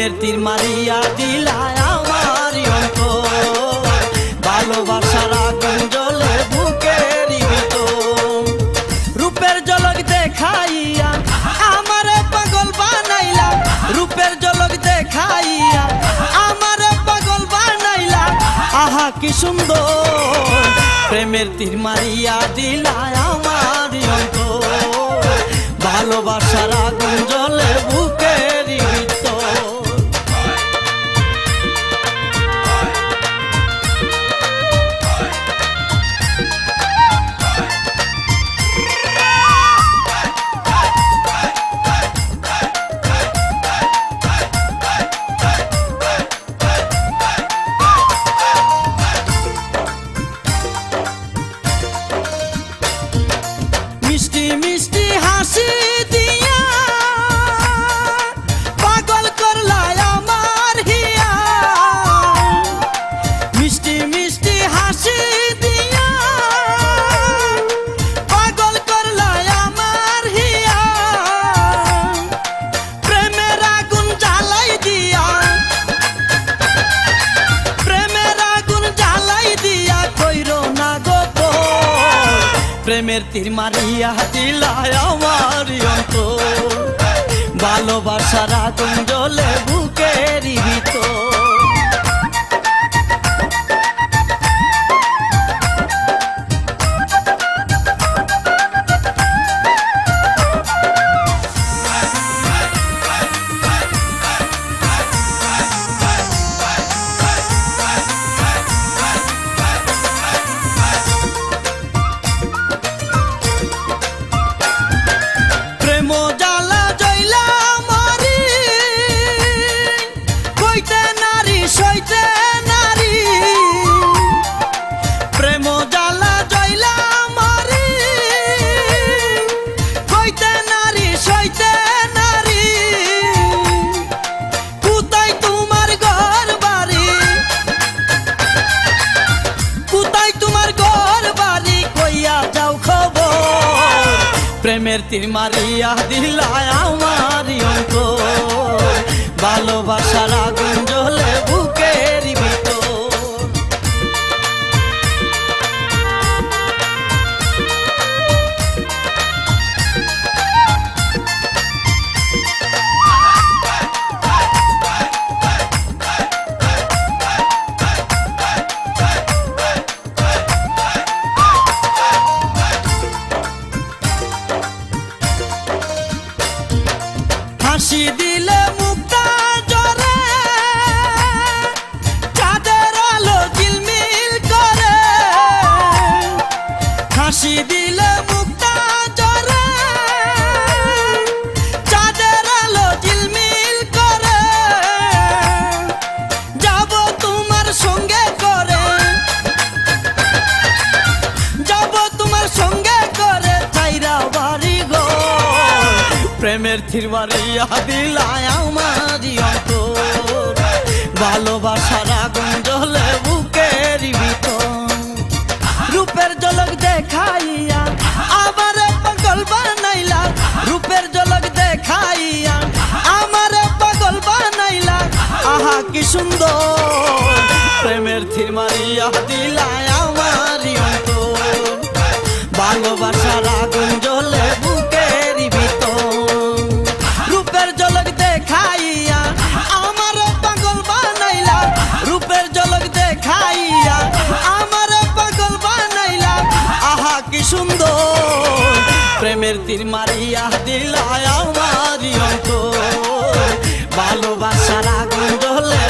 প্রেমের তীর মারিয়া দিলায় আমার অন্তর ভালোবাসার আগুন জ্বলে বুকের ভিতর রূপের ঝলক দেখাইয়া আমার পাগল বানাইলা। রূপের ঝলক দেখাইয়া আমার পাগল বানাইলা। আহা, কি সুন্দর। প্রেমের তীর মারিয়া দিলায় আমার অন্তর ভালোবাসার আগুন জ্বলে বুকের প্রেমের তীর মারিয়া দিলায় আমার অন্তর। ভালোবাসার আগুন জলে বুকের ভিতর। প্রেমের তীর মারিয়া দিলায় আমার অন্তর। ভালোবাসার te প্রেমের থিরবারিয়া দিলায় আমারই অন্তর। ভালোবাসার আগুন জ্বলে বুকের রূপের ঝলক দেখাইয়া আবার পাগল বানাইলা। রূপের জলক দেখাইয়া আমার পাগল বানাইলা। আহা, কি সুন্দর। প্রেমের থির মারিয়া প্রেমের তীর মারিয়া দিলায় আমারই অন্ত ভালোবাসার আগুন জ্বলে